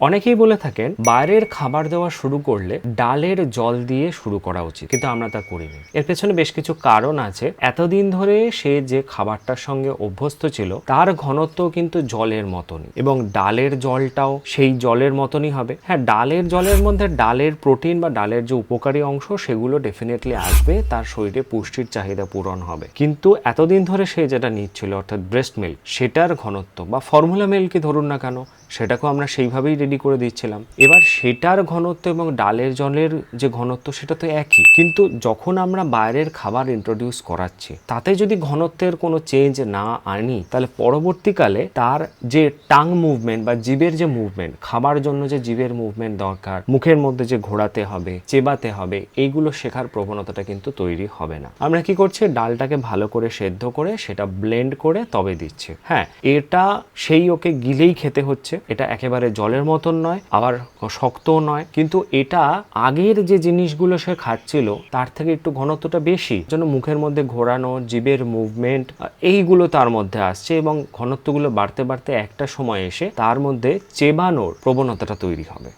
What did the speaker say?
অনেকেই বলে থাকেন, বাইরের খাবার দেওয়া শুরু করলে ডালের জল দিয়ে শুরু করা উচিত, কিন্তু আমরা তা করিনি। এর পেছনে বেশ কিছু কারণ আছে। এতদিন ধরে সে যে খাবারটার সঙ্গে অভ্যস্ত ছিল, তার ঘনত্ব কিন্তু জলের মতনই, এবং ডালের জলটাও সেই জলের মতনই হবে। হ্যাঁ ডালের জলের মধ্যে ডালের প্রোটিন বা ডালের যে উপকারী অংশ, সেগুলো ডেফিনেটলি আসবে, তার শরীরে পুষ্টির চাহিদা পূরণ হবে। কিন্তু এতদিন ধরে সে যেটা নিচ্ছিল, অর্থাৎ ব্রেস্ট মিল্ক সেটার ঘনত্ব বা ফর্মুলা মিল্কই ধরুন না কেন, সেটাকেও আমরা সেইভাবেই রেডি করে দিচ্ছিলাম। এবার সেটার ঘনত্ব এবং ডালের জলের যে ঘনত্ব সেটা তো একই। কিন্তু যখন আমরা বাইরের খাবার ইন্ট্রোডিউস করাচ্ছি, তাতে যদি ঘনত্বের কোনো চেঞ্জ না আনি, তাহলে পরবর্তীকালে তার যে টাং মুভমেন্ট বা জীবের যে মুভমেন্ট খাবার জন্য যে জীবের মুভমেন্ট দরকার, মুখের মধ্যে যে ঘোরাতে হবে, চেবাতে হবে, এইগুলো শেখার প্রবণতাটা কিন্তু তৈরি হবে না। আমরা কি করছি? ডালটাকে ভালো করে সেদ্ধ করে সেটা ব্লেন্ড করে তবে দিচ্ছে। হ্যাঁ এটা সেই ওকে গিলেই খেতে হচ্ছে। এটা একেবারে জলের মতন নয়, আবার শক্তও নয়। কিন্তু এটা আগের যে জিনিসগুলো সে খাচ্ছিল, তার থেকে একটু ঘনত্বটা বেশি, যেন মুখের মধ্যে ঘোরানো জীবের মুভমেন্ট এইগুলো তার মধ্যে আসছে এবং ঘনত্বগুলো বাড়তে বাড়তে একটা সময় এসে তার মধ্যে চেবানোর প্রবণতাটা তৈরি হবে।